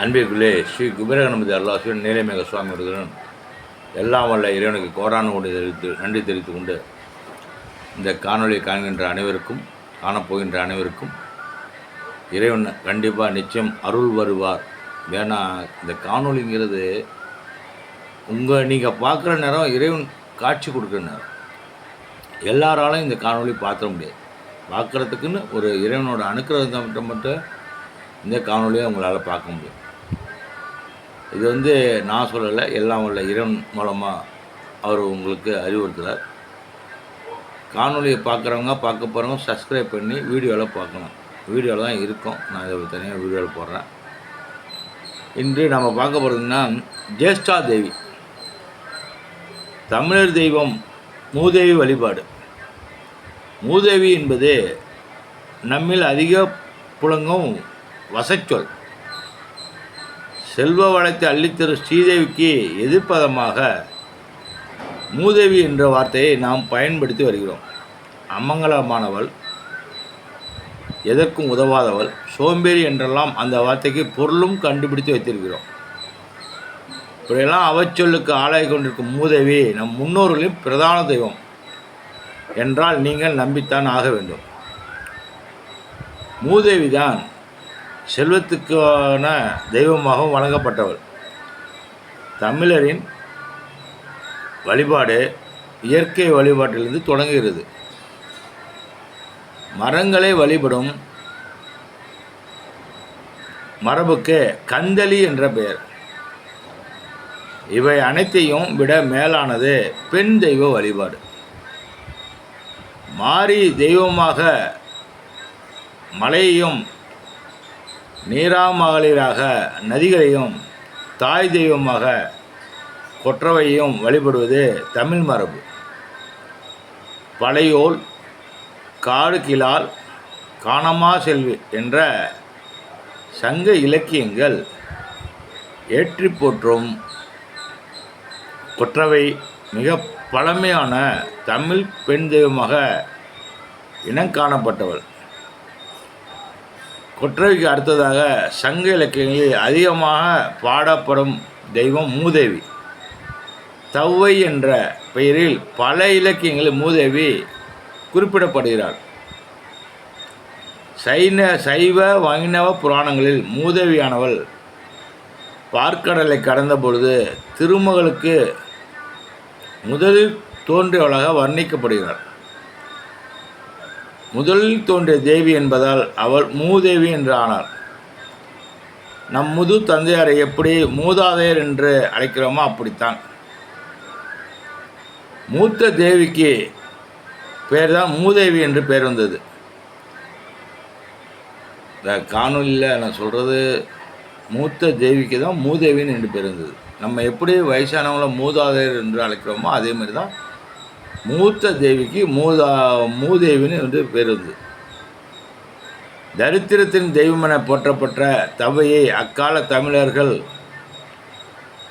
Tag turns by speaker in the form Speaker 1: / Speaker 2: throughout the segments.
Speaker 1: அன்பிற்குள்ளே ஸ்ரீ குபேரகணபதி அல்லாசுவன் நீலமேக சுவாமி அவர்களுடன் எல்லாம் வல்ல இறைவனுக்கு கோடான கொண்டு தெரிவித்து நன்றி தெரிவித்துக் கொண்டு இந்த காணொலியை காண்கின்ற அனைவருக்கும் காணப்போகின்ற அனைவருக்கும் இறைவன் கண்டிப்பாக நிச்சயம் அருள் வருவார். ஏன்னா இந்த காணொளிங்கிறது உங்கள் நீங்கள் பார்க்குற நேரம் இறைவன் காட்சி கொடுக்குற நேரம். எல்லாராலும் இந்த காணொலி பார்த்துட முடியாது. பார்க்குறதுக்குன்னு ஒரு இறைவனோட அனுக்கிரகத்தை மட்டும் மட்டும் இந்த காணொலியை உங்களால் பார்க்க முடியும். இது வந்து நான் சொல்லலை எல்லாம் உள்ள இறைவன் மூலமாக அவர் உங்களுக்கு அறிவுறுத்துகிறார் காணொலியை பார்க்குறவங்க பார்க்க போகிறவங்க சப்ஸ்கிரைப் பண்ணி வீடியோவில் பார்க்கணும். வீடியோவில் தான் இருக்கும். நான் இதை தனியாக வீடியோவில் போடுறேன். இன்று நம்ம பார்க்க போகிறதுன்னா ஜேஷ்டா தேவி. தமிழர் தெய்வம் மூதேவி வழிபாடு. மூதேவி என்பது நம்மில் அதிக புழங்கும் வசச்சொல். செல்வ வளத்தை அள்ளித்தரும் ஸ்ரீதேவிக்கு எதிர்ப்பதமாக மூதேவி என்ற வார்த்தையை நாம் பயன்படுத்தி வருகிறோம். அமங்கலமானவள் எதற்கும் உதவாதவள் சோம்பேறி என்றெல்லாம் அந்த வார்த்தைக்கு பொருளும் கண்டுபிடித்து வைத்திருக்கிறோம். இப்படியெல்லாம் அவச்சொல்லுக்கு ஆளாகி கொண்டிருக்கும் மூதேவி நம் முன்னோர்களின் பிரதான தெய்வம் என்றால் நீங்கள் நம்பித்தான் ஆக வேண்டும். மூதேவி தான் செல்வத்துக்கான தெய்வமாகவும் வழங்கப்பட்டவள் தமிழரின் வழிபாடு இயற்கை வழிபாட்டிலிருந்து தொடங்குகிறது. மரங்களை வழிபடும் மரபுக்கு கந்தளி என்ற பெயர். இவை அனைத்தையும் விட மேலானது பெண் தெய்வ வழிபாடு. மாறி தெய்வமாக மலையையும் நீராமகளிராக நதிகளையும் தாய் தெய்வமாக கொற்றவையும் வழிபடுவது தமிழ் மரபு. பழையோல் காடு கிளால் காணமா செல்வி என்ற சங்க இலக்கியங்கள் ஏற்றி போற்றும் கொற்றவை மிக பழமையான தமிழ் பெண் தெய்வமாக இனங்காணப்பட்டவள் கொற்றவைக்கு அடுத்ததாக சங்க இலக்கியங்களில் அதிகமாக பாடப்படும் தெய்வம் மூதேவி. தவ்வை என்ற பெயரில் பல இலக்கியங்களில் மூதேவி குறிப்பிடப்படுகிறார் சைன சைவ வைணவ புராணங்களில் மூதேவியானவள் பார்க்கடலை கடந்த பொழுது திருமகளுக்கு முதலில் தோன்றியவளாக வர்ணிக்கப்படுகிறார் முதலில் தோன்றிய தேவி என்பதால் அவள் மூதேவி என்று ஆனார் நம் முது தந்தையாரை எப்படி மூதாதையர் என்று அழைக்கிறோமோ அப்படித்தான். மூத்த தேவிக்கு பேர் தான் மூதேவி என்று பேர் வந்தது. இந்த காணொலியில் நான் சொல்கிறது மூத்த தேவிக்கு தான் மூதேவின்னு என்று பேர் வந்தது. நம்ம எப்படி வயசானவங்கள மூதாதையர் என்று அழைக்கிறோமோ அதே மாதிரி தான் மூத்த தேவிக்கு மூதா மூதேவின்னு என்று பேர் தரித்திரத்தின் தெய்வம் என போற்றப்பட்ட தவையை அக்கால தமிழர்கள்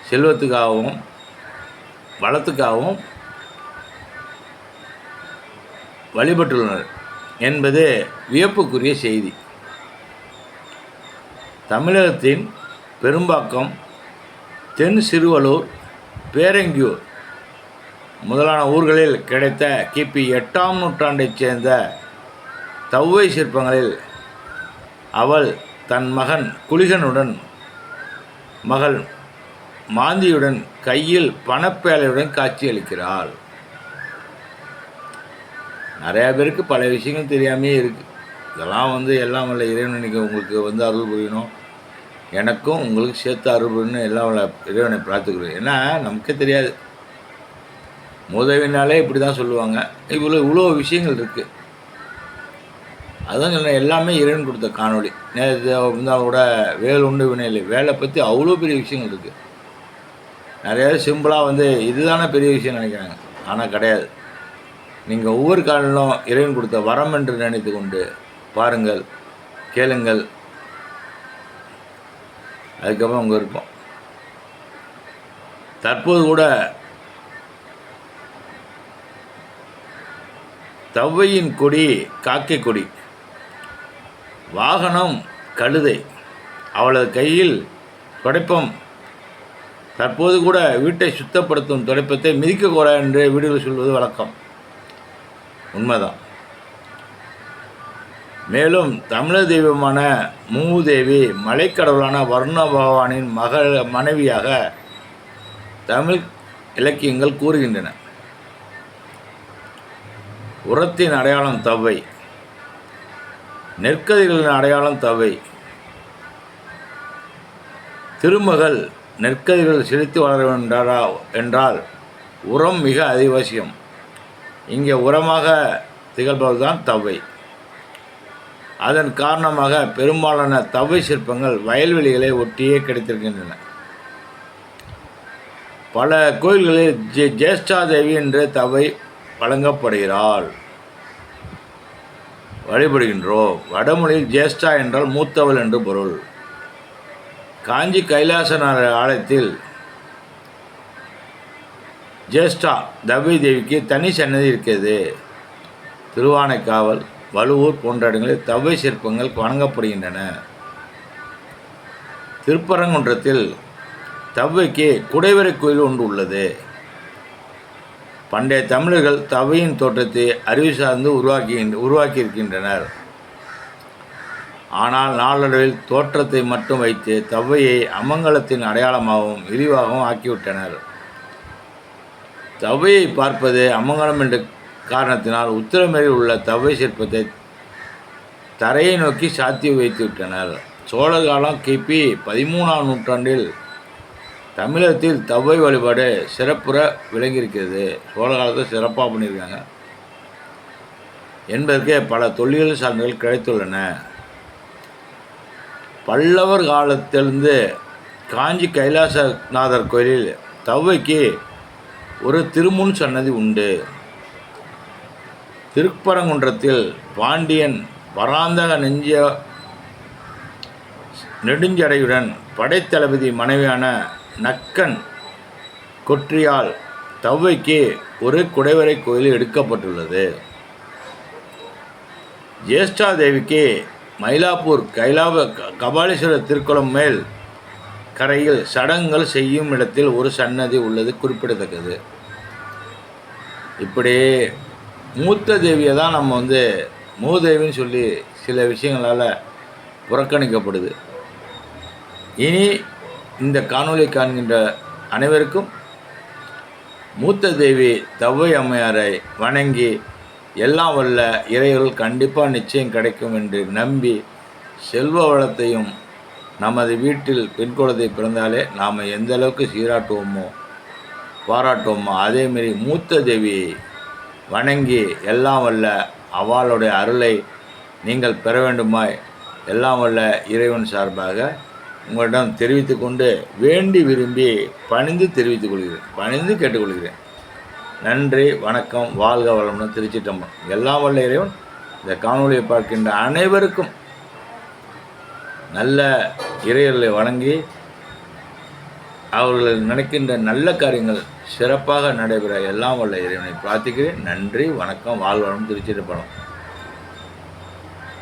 Speaker 1: செல்வத்துக்காகவும் வளத்துக்காகவும் வழிபட்டுள்ளனர் என்பது வியப்புக்குரிய செய்தி. தமிழகத்தின் பெரும்பாக்கம் தென் சிறுவலூர் பேரங்கியூர் முதலான ஊர்களில் கிடைத்த கிபி எட்டாம் நூற்றாண்டைச் சேர்ந்த தவ்வை சிற்பங்களில் அவள் தன் மகன் குளிகனுடன் மகள் மாந்தியுடன் கையில் பணப்பேலையுடன் காட்சியளிக்கிறாள். நிறையா பேருக்கு பல விஷயங்கள் தெரியாமே இருக்குது இதெல்லாம் வந்து எல்லாம் வல்ல இறைவன் இன்னைக்கு உங்களுக்கு வந்து அருள் புரியணும். எனக்கும் உங்களுக்கு சேர்த்து அருள் புரியணும். எல்லாம் வல்ல இறைவனை பிரார்த்துக்கிறேன் ஏன்னா நமக்கே தெரியாது. முதவினாலே இப்படி தான் சொல்லுவாங்க. இவ்வளோ இவ்வளோ விஷயங்கள் இருக்குது அதான் சொன்னேன் எல்லாமே இறைவன் கொடுத்த காணொலி நேற்று இருந்தாலும் கூட வேலை உண்டு வினையில் வேலை பற்றி அவ்வளோ பெரிய விஷயங்கள் இருக்குது நிறைய சிம்பிளாக வந்து இதுதானே பெரிய விஷயம் நினைக்கிறாங்க. ஆனால் கிடையாது. நீங்கள் ஒவ்வொரு காலிலும் இறைவன் கொடுத்த வரம் என்று நினைத்து கொண்டு பாருங்கள் கேளுங்கள். அதுக்கப்புறம் உங்கள் இருப்போம் தற்போது கூட தவ்வையின் கொடி காக்கை கொடி. வாகனம் கழுதை. அவளது கையில் துடைப்பம். தற்போது கூட வீட்டை சுத்தப்படுத்தும் துடைப்பத்தை மிதிக்கக்கூடாது என்று வீடுகள் சொல்வது வழக்கம். உண்மைதான். மேலும் தமிழர் தெய்வமான மூதேவி மலைக்கடவுளான வர்ண பகவானின் மகள் மனைவியாக தமிழ் இலக்கியங்கள் கூறுகின்றன. உரத்தின் அடையாளம் தவ்வை. நெற்கதிர்களின் அடையாளம் தவ்வை. திருமகள் நெற்கதிர்கள் செலுத்தி வளர வேண்டாரா என்றால் உரம் மிக அதிவசியம். இங்கே உரமாக திகழ்பவர்தான் தவ்வை. அதன் காரணமாக பெரும்பாலான தவ்வை சிற்பங்கள் வயல்வெளிகளை ஒட்டியே கிடைத்திருக்கின்றன. பல கோயில்களில் ஜே ஜேஷ்டாதேவி என்ற தவை வழங்கப்படுகிறாள். வழிபடுகின்றோம். வடமொழியில் ஜேஷ்டா என்றால் மூத்தவள் என்று பொருள். காஞ்சி கைலாசநாத ஆலயத்தில் ஜேஷ்டா தவ்வை தேவிக்கு தனி சன்னதி இருக்கிறது. திருவானைக்காவல் வலுவூர் போன்ற இடங்களில் தவ்வை சிற்பங்கள் வணங்கப்படுகின்றன. திருப்பரங்குன்றத்தில் தவ்வைக்கு குடைவரை கோயில் ஒன்று உள்ளது. பண்டைய தமிழர்கள் தவையின் தோற்றத்தை அறிவு சார்ந்து உருவாக்கி உருவாக்கியிருக்கின்றனர். ஆனால் நாளடைவில் தோற்றத்தை மட்டும் வைத்து தவ்வையை அமங்கலத்தின் அடையாளமாகவும் இழிவாகவும் ஆக்கிவிட்டனர். தவ்வையை பார்ப்பது அமங்கலம் என்ற காரணத்தினால் உத்தரமேரில் உள்ள தவ்வை சிற்பத்தை தரையை நோக்கி சாத்தி வைத்து விட்டனர் சோழர் காலம் கிபி பதிமூணாம் நூற்றாண்டில் தமிழகத்தில் தவ்வை வழிபாடு சிறப்புற விளங்கியிருக்கிறது. சோழ காலத்தில் சிறப்பாக பண்ணியிருக்காங்க. என்பதற்கே பல தொல்லியல் சான்றுகள் கிடைத்துள்ளன. பல்லவர் காலத்திலிருந்து காஞ்சி கைலாசநாதர் கோயிலில் தவ்வைக்கு ஒரு திருமுன் சன்னதி உண்டு. திருப்பரங்குன்றத்தில் பாண்டியன் பராந்தக நெஞ்ச நெடுஞ்சடையுடன் படைத்தளபதி மனைவியான நக்கன் கொற்றியால் தவ்வைக்கு ஒரு குடைவரை கோயில் எடுக்கப்பட்டுள்ளது. ஜேஷ்டா தேவிக்கு மயிலாப்பூர் கைலாப கபாலீஸ்வரர் திருக்குளம் மேல் கரையில் சடங்குகள் செய்யும் இடத்தில் ஒரு சன்னதி உள்ளது குறிப்பிடத்தக்கது. இப்படி மூத்த தேவியை தான் நம்ம வந்து மூதேவின்னு சொல்லி சில விஷயங்களால் புறக்கணிக்கப்படுது. இனி இந்த காணொளி காண்கின்ற அனைவருக்கும் மூத்த தேவி தவ்வை அம்மையாரை வணங்கி எல்லாம் வல்ல இறைகள் கண்டிப்பாக நிச்சயம் கிடைக்கும் என்று நம்பி செல்வ வளத்தையும் நமது வீட்டில் பெண் குழந்தை பிறந்தாலே நாம் எந்த அளவுக்கு சீராட்டுவோமோ பாராட்டுவோமோ அதேமாரி மூத்த தேவியை வணங்கி எல்லாம் வல்ல அவளுடைய அருளை நீங்கள் பெற வேண்டுமாய் எல்லாம் வல்ல இறைவன் சார்பாக உங்களிடம் தெரிவித்து கொண்டு வேண்டி விரும்பி பணிந்து தெரிவித்துக் கொள்கிறேன். பணிந்து கேட்டுக்கொள்கிறேன். நன்றி வணக்கம் வாழ்க வளம்னு திருச்சிட்டம்பலம் எல்லாம் வல்ல இறைவன் இந்த காணொலியை பார்க்கின்ற அனைவருக்கும் நல்ல இறையர்களை வணங்கி அவர்கள் நினைக்கின்ற நல்ல காரியங்கள் சிறப்பாக நடைபெற எல்லாம் வல்ல இறைவனை பிரார்த்திக்கிறேன். நன்றி வணக்கம் வாழ்வளம் திருச்சிட்டப்படம்